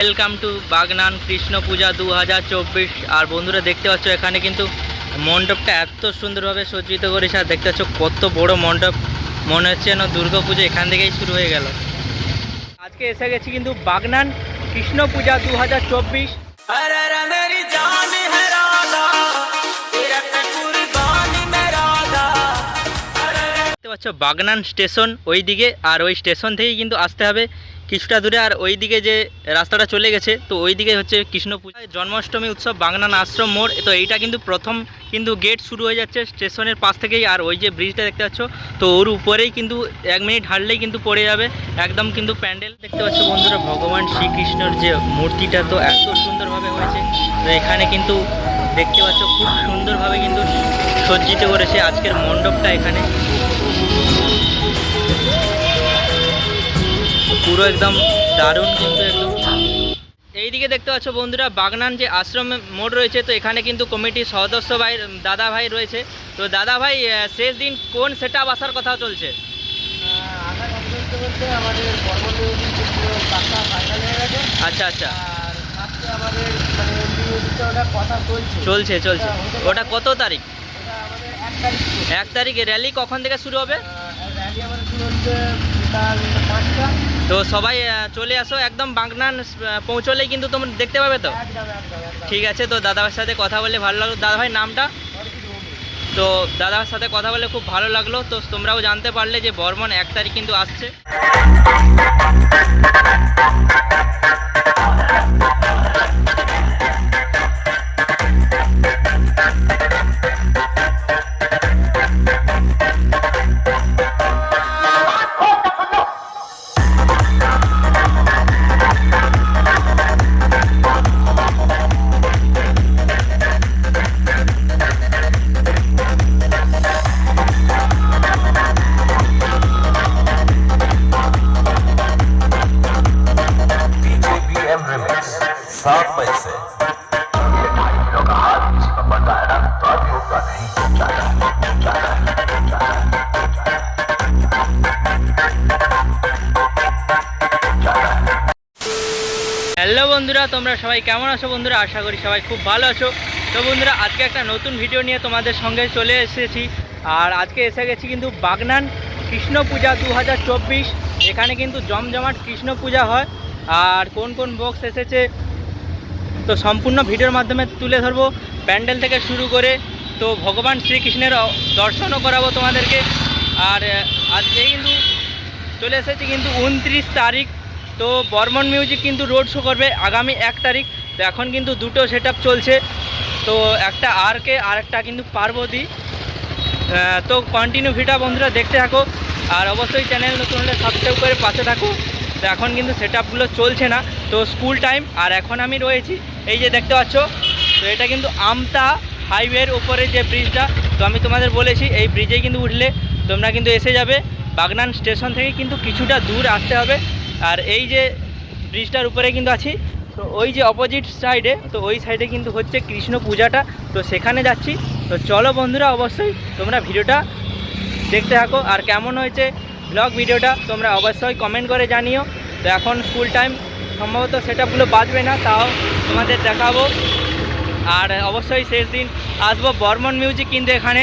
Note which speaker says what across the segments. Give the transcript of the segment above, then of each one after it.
Speaker 1: Welcome to Bagnan Krishna Puja দু হাজার চব্বিশ। আর বন্ধুরা দেখতে পাচ্ছ এখানে কিন্তু মণ্ডপটা এত সুন্দরভাবে সজ্জিত করেছে আর দেখতে পাচ্ছ কত বড় মণ্ডপ। মনে হচ্ছে যেন দুর্গা পুজো এখান থেকেই শুরু হয়ে গেল। আজকে এসে গেছি কিন্তু বাগনান কৃষ্ণ পূজা দু হাজার চব্বিশ দেখতে পাচ্ছ বাগনান স্টেশন ওই দিকে আর ওই স্টেশন থেকেই কিন্তু আসতে হবে। কিছুটা দূরে আর ওই দিকে যে রাস্তাটা চলে গেছে, তো ওই দিকে হচ্ছে কৃষ্ণ পূজা। জন্মাষ্টমী উৎসব, বাগনান আশ্রম মোড়, তো এইটা কিন্তু প্রথম কিন্তু গেট শুরু হয়ে যাচ্ছে স্টেশনের পাশ থেকেই আর ওই যে ব্রিজটা দেখতে পাচ্ছ, তো ওর উপরেই কিন্তু এক মিনিট হাঁটলেই কিন্তু পড়ে যাবে। একদম কিন্তু প্যান্ডেল দেখতে পাচ্ছ বন্ধুরা, ভগবান শ্রীকৃষ্ণর যে মূর্তিটা তো এত সুন্দরভাবে হয়েছে, তো এখানে কিন্তু দেখতে পাচ্ছ খুব সুন্দরভাবে কিন্তু সজ্জিত করেছে আজকের মণ্ডপটা এখানে। পুরো একদম দারুণ কিন্তু একদম। এইদিকে দেখতে পাচ্ছ বন্ধুরা বাগনান যে আশ্রম মোড় রয়েছে তো এখানে কিন্তু কমিটির সদস্য ভাই দাদা ভাই রয়েছে। তো দাদা ভাই শেষ দিন কোন সেট আপ আসার কথা চলছে আচ্ছা আচ্ছা।
Speaker 2: মানে চলছে।
Speaker 1: চলছে ওটা কত তারিখ?
Speaker 2: এক তারিখ
Speaker 1: এক তারিখে র্যালি কখন থেকে শুরু হবে?
Speaker 2: র্যালি আমাদের শুরু হচ্ছে বিকাল পাঁচটা।
Speaker 1: তো সবাই চলে আসো একদম বাগনান পৌঁছলেই কিন্তু তোমরা দেখতে পাবে তো? ঠিক আছে তো দাদাভাইয়ের সাথে কথা বলে ভালো লাগল। দাদাভাই নামটা? তো দাদার সাথে কথা বলে খুব ভালো লাগল। তো তোমরাও জানতে পারলে যে বর্মন এক তারিখ কিন্তু আসছে। তোমরা সবাই কেমন আছো বন্ধুরা? আশা করি সবাই খুব ভালো আছো। তো বন্ধুরা, আজকে একটা নতুন ভিডিও নিয়ে তোমাদের সঙ্গে চলে এসেছি। আর আজকে এসে গেছি কিন্তু বাগনান কৃষ্ণ পূজা দু হাজার চব্বিশ। এখানে কিন্তু জমজমাট কৃষ্ণ পূজা হয়। আর কোন কোন বক্স এসেছে, তো সম্পূর্ণ ভিডিওর মাধ্যমে তুলে ধরবো। প্যান্ডেল থেকে শুরু করে, তো ভগবান শ্রীকৃষ্ণের দর্শনও করাবো তোমাদেরকে। আর, আজকে কিন্তু চলে এসেছে কিন্তু উনত্রিশ তারিখ তো বর্মন মিউজিক কিন্তু রোড শো করবে আগামী এক তারিখ। তো এখন কিন্তু দুটো সেট চলছে। তো একটা আর কে আর একটা কিন্তু পার্বতী। তো কন্টিনিউ ভিটা বন্ধুরা দেখতে থাকো। আর অবশ্যই চ্যানেল নতুন হলে সাবস্ক্রাইব করে পাশে থাকো। তো এখন কিন্তু সেট চলছে না। তো স্কুল টাইম আর এখন আমি রয়েছি, এই যে দেখতে পাচ্ছ, তো এটা কিন্তু আমতা হাইওয়ের উপরে যে ব্রিজটা তো আমি তোমাদের বলেছি, এই ব্রিজে কিন্তু উঠলে তোমরা কিন্তু এসে যাবে। বাগনান স্টেশন থেকে কিন্তু কিছুটা দূর আসতে হবে। আর এই যে ব্রিজটার উপরে কিন্তু আছি, তো ওই যে অপোজিট সাইডে তো ওই সাইডে কিন্তু হচ্ছে কৃষ্ণ পূজাটা, তো সেখানে যাচ্ছি। তো চলো বন্ধুরা, অবশ্যই তোমরা ভিডিওটা দেখতে থাকো। আর কেমন হয়েছে ব্লগ ভিডিওটা, তোমরা অবশ্যই কমেন্ট করে জানিও। তো এখন স্কুল টাইম সম্ভবত সেটাগুলো বাঁচবে না, তাও তোমাদের দেখাবো। আর অবশ্যই শেষ দিন আসব। বর্মন মিউজিক কিন্তু এখানে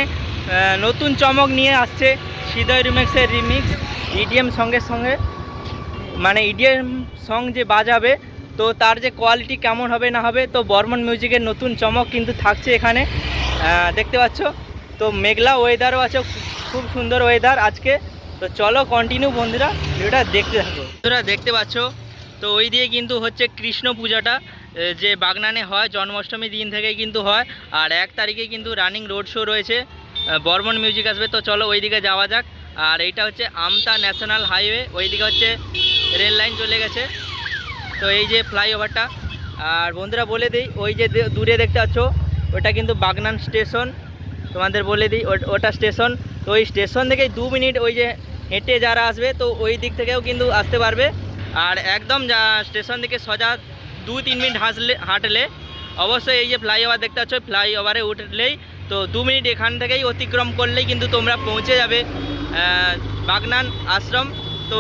Speaker 1: নতুন চমক নিয়ে আসছে। হৃদয় রিমিক্সের রিমিক্স ইডিএম সঙ্গে সঙ্গে। মানে ইডিএম সং যে বাজাবে, তো তার যে কোয়ালিটি কেমন হবে না হবে, তো বর্মন মিউজিকের নতুন চমক কিন্তু থাকছে এখানে। দেখতে পাচ্ছ? তো মেঘলা ওয়েদারও আছে, খুব সুন্দর ওয়েদার আজকে। তো চলো কন্টিনিউ বন্ধুরা, ভিডিওটা দেখতে থাকো। বন্ধুরা, দেখতে পাচ্ছ? তো ওই দিয়ে কিন্তু হচ্ছে কৃষ্ণ পূজাটা যে বাগনানে হয় জন্মাষ্টমী দিন থেকেই কিন্তু হয়। আর এক তারিখে কিন্তু রানিং রোড শো রয়েছে। বর্মন মিউজিক আসবে, তো চলো ওই দিকে যাওয়া যাক। আর এইটা হচ্ছে আমতা ন্যাশনাল হাইওয়ে, ওইদিকে হচ্ছে রেল লাইন চলে গেছে। তো এই যে ফ্লাইওভারটা, আর বন্ধুরা বলে দিই, ওই যে দূরে দেখতে পাচ্ছ, ওটা কিন্তু বাগনান স্টেশন। তোমাদের বলে দিই, ওটা স্টেশন। তো ওই স্টেশন থেকে দু মিনিট ওই যে হেঁটে যারা আসবে, তো ওই দিক থেকেও কিন্তু আসতে পারবে। আর একদম যা স্টেশন থেকে সজা দু তিন মিনিট হাসলে হাঁটলে, অবশ্যই এই যে ফ্লাইওভার দেখতে পাচ্ছ, ফ্লাইওভারে উঠলেই তো দু মিনিট এখান থেকেই অতিক্রম করলেই কিন্তু তোমরা পৌঁছে যাবে। বাগনান আশ্রম। তো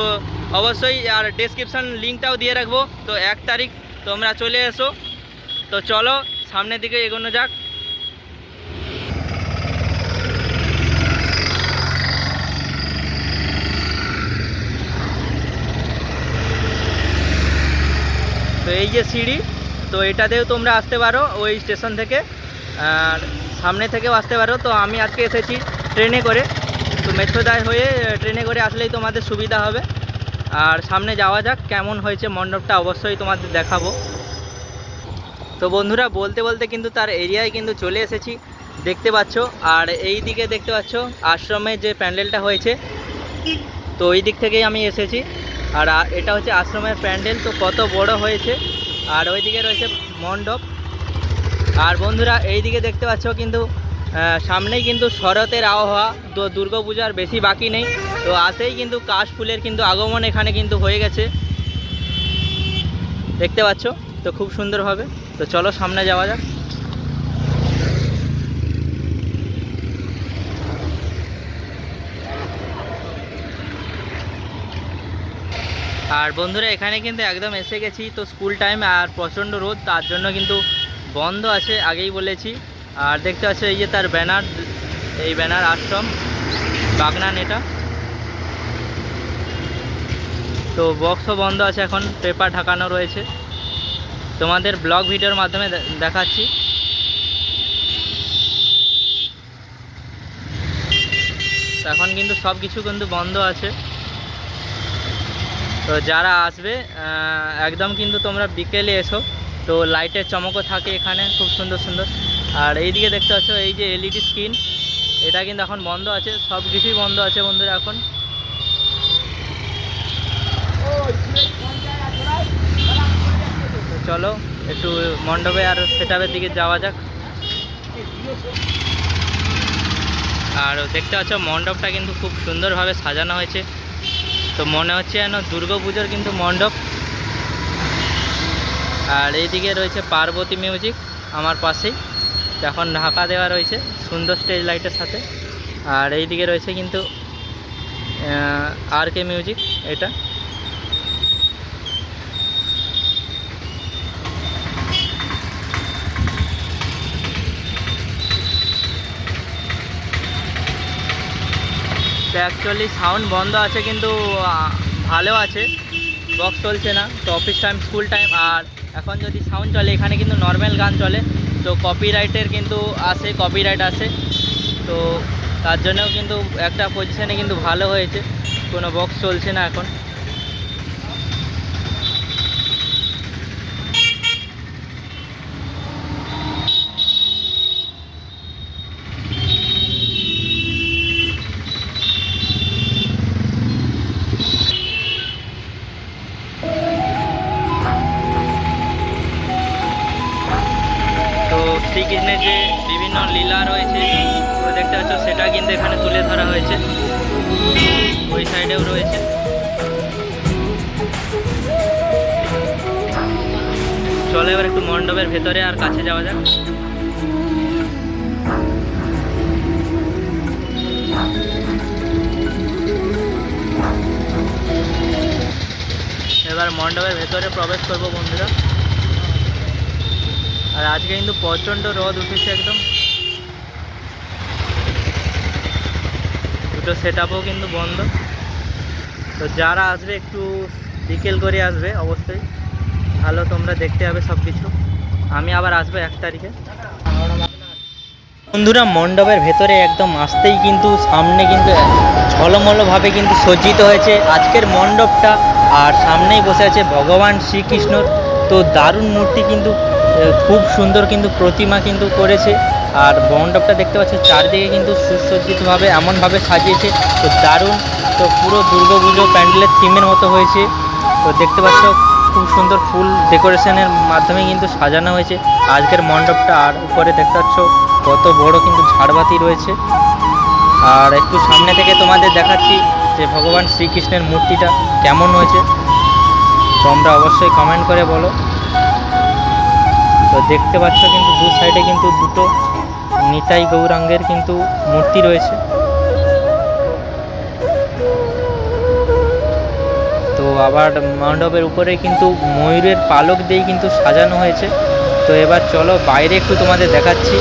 Speaker 1: অবশ্যই আর ডেসক্রিপশান লিঙ্কটাও দিয়ে রাখব। তো এক তারিখ তোমরা চলে এসো। তো চলো, সামনের দিকে এগোনো যাক। তো এই যে সিঁড়ি, তো এটাতেও তোমরা আসতে পারো ওই স্টেশন থেকে। আর সামনে থেকেও আসতে পারো। তো আমি আজকে এসেছি ট্রেনে করে। তো মেট্রোদায় হয়ে ট্রেনে করে আসলেই তোমাদের সুবিধা হবে। আর সামনে যাওয়া যাক, কেমন হয়েছে মণ্ডপটা অবশ্যই তোমাদের দেখাবো। তো বন্ধুরা, বলতে বলতে কিন্তু তার এরিয়ায় কিন্তু চলে এসেছি, দেখতে পাচ্ছ। আর এই দিকে দেখতে পাচ্ছ, আশ্রমে যে প্যান্ডেলটা হয়েছে, তো ওই দিক থেকেই আমি এসেছি। আর এটা হচ্ছে আশ্রমের প্যান্ডেল, তো কত বড় হয়েছে। আর ওইদিকে রয়েছে মণ্ডপ। আর বন্ধুরা, এই দিকে দেখতে পাচ্ছ কিন্তু সামনেই কিন্তু শরতের আবহাওয়া, তো দুর্গাপূজার বেশি বাকি নেই। তো আসেই কিন্তু কাশ ফুলের কিন্তু আগমন এখানে কিন্তু হয়ে গেছে। দেখতে পাচ্ছ? তো খুব সুন্দরভাবে তো চলো সামনে যাওয়া যাক। আর বন্ধুরা, এখানে কিন্তু একদম এসে গেছি। তো স্কুল টাইম আর প্রচণ্ড রোদ, তার জন্য কিন্তু বন্ধ আছে, আগেই বলেছি। আর দেখতে পাচ্ছ এই যে তার ব্যানার, এই ব্যানার আশ্রম, বাগনান এটা। তো বক্সও বন্ধ আছে এখন, পেপার ঢাকানো রয়েছে। তোমাদের ব্লগ ভিডিওর মাধ্যমে দেখাচ্ছি। এখন কিন্তু সব কিছু কিন্তু বন্ধ আছে। তো যারা আসবে একদম কিন্তু তোমরা বিকেলে এসো। তো লাইটের চমকও থাকে এখানে, খুব সুন্দর সুন্দর। আর এইদিকে দেখতে পাচ্ছ, এই যে এলইডি স্ক্রিন এটা কিন্তু এখন বন্ধ আছে, সব কিছুই বন্ধ আছে বন্ধুরা এখন। চলো, একটু মণ্ডপে আর সেটাপের দিকে যাওয়া যাক। আর দেখতে পাচ্ছ, মণ্ডপটা কিন্তু খুব সুন্দরভাবে সাজানো হয়েছে। তো মনে হচ্ছে যেন পুজোর কিন্তু মণ্ডপ। আর এইদিকে রয়েছে পার্বতী মিউজিক আমার পাশেই। এখন ঢাকা দেওয়া রয়েছে সুন্দর স্টেজ লাইটের সাথে। আর এই দিকে রয়েছে কিন্তু আর কে মিউজিক এটা। অ্যাকচুয়ালি সাউন্ড বন্ধ আছে কিন্তু ভালো আছে। বক্স চলছে না, তো অফিস টাইম স্কুল টাইম আর এখন যদি সাউন্ড চলে, এখানে কিন্তু নর্মাল গান চলে। তো কপিরাইটের কিন্তু আছে কপিরাইট আছে। তো তার জন্যও কিন্তু একটা পজিশনে কিন্তু ভালো হয়েছে। কোনো বক্স চলছে না এখন। চলো এবার একটু মণ্ডপের ভেতরে আর কাছে যাওয়া যাক। এবার মণ্ডপের ভেতরে প্রবেশ করব বন্ধুরা। আর আজকে কিন্তু প্রচণ্ড রোদ উঠেছে একদম। দুটো সেট কিন্তু বন্ধ। তো যারা আসবে একটু বিকেল করে আসবে, অবশ্যই। ভালো তোমরা দেখতে হবে সব কিছু আমি আবার আসব এক তারিখে। বন্ধুরা, মণ্ডপের ভেতরে একদম আসতেই কিন্তু সামনে কিন্তু ঝলমলভাবে কিন্তু সজ্জিত হয়েছে আজকের মণ্ডপটা। আর সামনেই বসে আছে ভগবান শ্রীকৃষ্ণর। তো দারুণ মূর্তি কিন্তু খুব সুন্দর কিন্তু প্রতিমা কিন্তু করেছে। আর মণ্ডপটা দেখতে পাচ্ছ, চারদিকে কিন্তু সুসজ্জিতভাবে এমনভাবে সাজিয়েছে। তো দারুণ, তো পুরো দুর্গাপুজো প্যান্ডেলের থিমের মতো হয়েছে। তো দেখতে পাচ্ছ খুব সুন্দর ফুল ডেকোরেশনের মাধ্যমে কিন্তু সাজানো হয়েছে। আজকের মণ্ডপটা আর উপরে দেখতে পাচ্ছ কত বড় কিন্তু ঝাড়বাতি রয়েছে। আর একটু সামনে থেকে তোমাদের দেখাচ্ছি যে ভগবান শ্রীকৃষ্ণের মূর্তিটা কেমন হয়েছে। তোমরা অবশ্যই কমেন্ট করে বলো। তো দেখতে পাচ্ছ কিন্তু দু সাইডে কিন্তু দুটো নিতাই গৌরাঙ্গের কিন্তু মূর্তি রয়েছে। আবার মণ্ডপের উপরে কিন্তু ময়ূরের পালক দিয়ে কিন্তু সাজানো হয়েছে। তো এবার চলো বাইরে একটু তোমাদের দেখাচ্ছি।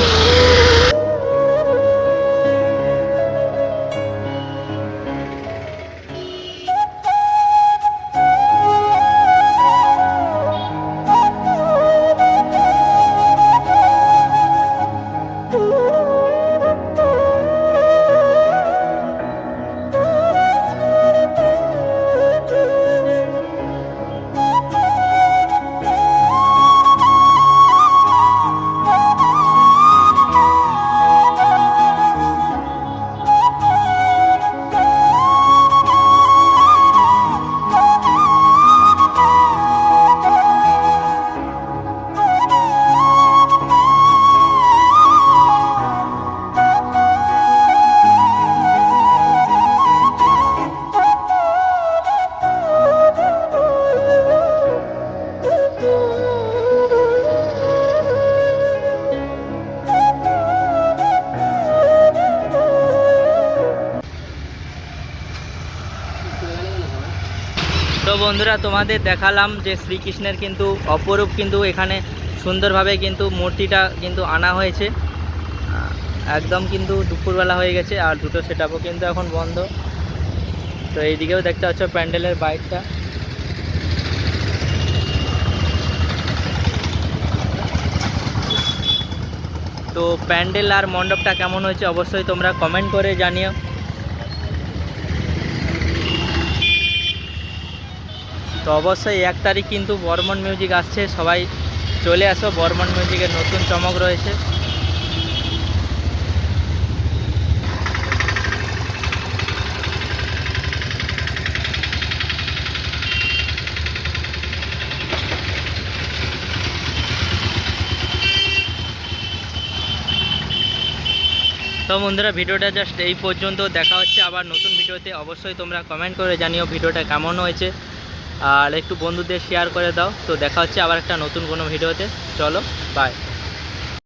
Speaker 1: তো বন্ধুরা, তোমাদের দেখালাম যে শ্রীকৃষ্ণের কিন্তু অপরূপ কিন্তু এখানে সুন্দরভাবে কিন্তু মূর্তিটা কিন্তু আনা হয়েছে। একদম কিন্তু দুপুরবেলা হয়ে গেছে আর দুটো সেটআপও কিন্তু এখন বন্ধ। তো এইদিকেও দেখতে পাচ্ছ প্যান্ডেলের বাইকটা। তো প্যান্ডেল আর মণ্ডপটা কেমন হয়েছে অবশ্যই তোমরা কমেন্ট করে জানিও। তো অবশ্যই এক তারিখ কিন্তু বর্মন মিউজিক আসছে, সবাই চলে আসো, বর্মন মিউজিকের নতুন চমক রয়েছে। তো বন্ধুরা, ভিডিওটা জাস্ট এই পর্যন্ত, দেখা হচ্ছে আবার নতুন ভিডিওতে। অবশ্যই তোমরা কমেন্ট করে জানিও ভিডিওটা কেমন হয়েছে। আর একটু বন্ধুদের শেয়ার করে দাও। তো দেখা হচ্ছে আবার একটা নতুন কোনো ভিডিওতে। চলো বাই